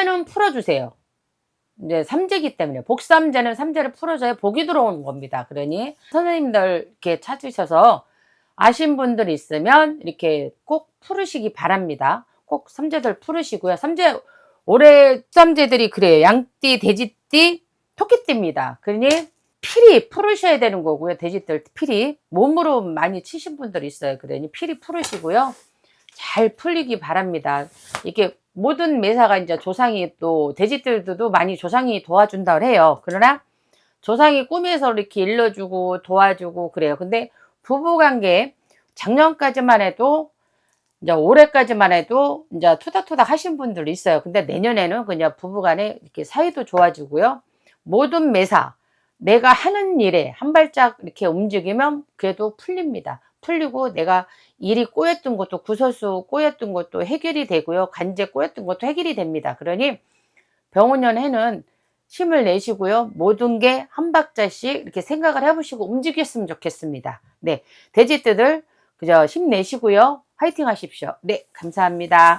삼재는 풀어주세요. 이제 삼재기 때문에 복삼재는 삼재를 풀어줘야 복이 들어오는 겁니다. 그러니 선생님들 이렇게 찾으셔서 아신 분들 있으면 이렇게 꼭 풀으시기 바랍니다. 꼭 삼재들 풀으시고요. 삼재 올해 삼재들이 그래요. 양띠, 돼지띠, 토끼띠입니다. 그러니 필히 풀으셔야 되는 거고요. 돼지들 필히 몸으로 많이 치신 분들 있어요. 그러니 필히 풀으시고요. 잘 풀리기 바랍니다. 이게 모든 매사가 이제 조상이 또 돼지들도 많이 조상이 도와준다고 해요. 그러나 조상이 꿈에서 이렇게 일러주고 도와주고 그래요. 근데 부부관계 작년까지만 해도 이제 올해까지만 해도 이제 투닥투닥 하신 분들 있어요. 근데 내년에는 그냥 부부간에 이렇게 사이도 좋아지고요. 모든 매사 내가 하는 일에 한 발짝 이렇게 움직이면 그래도 풀립니다. 풀리고 내가 일이 꼬였던 것도 구설수 꼬였던 것도 해결이 되고요. 간제 꼬였던 것도 해결이 됩니다. 그러니 병원년 해는 힘을 내시고요. 모든 게 한 박자씩 이렇게 생각을 해보시고 움직였으면 좋겠습니다. 네. 돼지뜨들 그저 힘내시고요. 화이팅 하십시오. 네. 감사합니다.